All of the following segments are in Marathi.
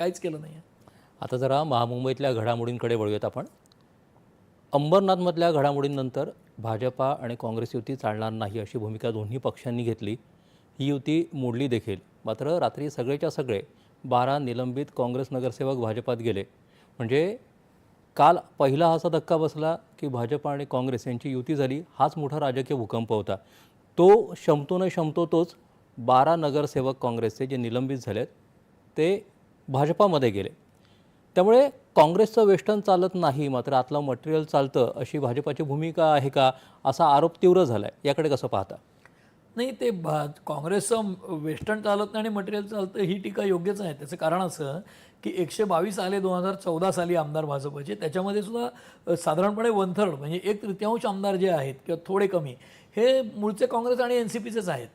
काहीच केलं नाही आता जरा महामुंबईतल्या घडामोडींकडे वळूयात आपण. अंबरनाथमधल्या घडामोडींनंतर भाजपा आणि काँग्रेस युती चालणार नाही अशी भूमिका दोन्ही पक्षांनी घेतली. ही युती मोडली देखील. मात्र रात्री सगळेच्या सगळे बारा निलंबित काँग्रेस नगरसेवक भाजपात गेले. म्हणजे काल पहिला असा धक्का बसला की भाजप आणि काँग्रेस यांची युती झाली. हाच मोठा राजकीय भूकंप होता. तो शमतो न शमतो तोच बारा नगरसेवक काँग्रेसचे जे निलंबित झालेत ते भाजपामध्ये गेले. त्यामुळे काँग्रेसचं वेस्टर्न चालत नाही मात्र आतलं मटेरियल चालतं अशी भाजपाची भूमिका आहे का असा आरोप तीव्र झाला आहे याकडे कसं पाहता? नाही ते भा काँग्रेसचं वेस्टर्न चालत नाही आणि मटेरियल चालतं ही टीका योग्यच आहे. त्याचं कारण असं की एकशे बावीस आले दोन हजार चौदा साली आमदार भाजपचे. त्याच्यामध्ये सुद्धा साधारणपणे वन थर्ड म्हणजे एक तृतीयांश आमदार जे आहेत किंवा थोडे कमी हे मूळचे काँग्रेस आणि एन सी पीचेच आहेत.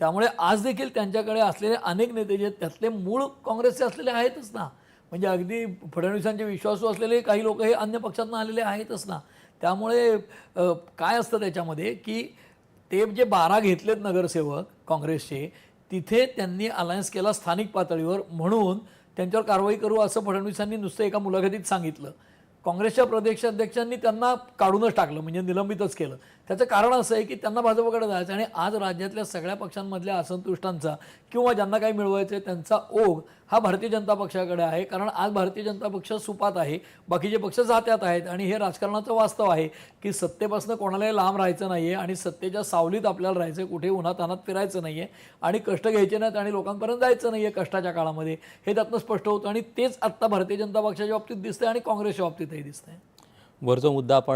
त्यामुळे आज देखील त्यांच्याकडे असलेले अनेक नेते जे त्यातले मूळ काँग्रेसचे असलेले आहेतच ना. म्हणजे अगदी फडणवीसांचे विश्वासू असलेले काही लोक हे अन्य पक्षातून आलेले आहेतच ना. त्यामुळे काय असतं त्याच्यामध्ये की ते जे बारा घेतलेत नगरसेवक काँग्रेसचे तिथे त्यांनी अलायन्स केला स्थानिक पातळीवर म्हणून त्यांच्यावर कारवाई करू असं फडणवीसांनी नुसतं एका मुलाखतीत सांगितलं. काँग्रेसच्या प्रदेशाध्यक्षांनी त्यांना काढूनच टाकलं म्हणजे निलंबितच केलं. त्याचं कारण असं आहे की त्यांना भाजपकडे जायचं आणि आज राज्यातल्या सगळ्या पक्षांमधल्या असंतुष्टांचा किंवा ज्यांना काही मिळवायचं आहे त्यांचा ओघ हा भारतीय जनता पक्षाकडे आहे. कारण आज भारतीय जनता पक्ष सुपात आहे बाकीचे पक्ष जात्यात आहेत आणि हे राजकारणाचं वास्तव आहे की सत्तेपासून कोणालाही लांब राहायचं नाही आहे आणि सत्तेच्या सावलीत आपल्याला राहायचं आहे कुठे उन्हात अनात फिरायचं नाही आहे आणि कष्ट घ्यायचे नाहीत आणि लोकांपर्यंत जायचं नाही आहे कष्टाच्या काळामध्ये. हे त्यातनं स्पष्ट होतं आणि तेच आत्ता भारतीय जनता पक्षाच्या बाबतीत दिसतं आणि काँग्रेसच्या बाबतीतही दिसतंय? आहे वरचा मुद्दा आपण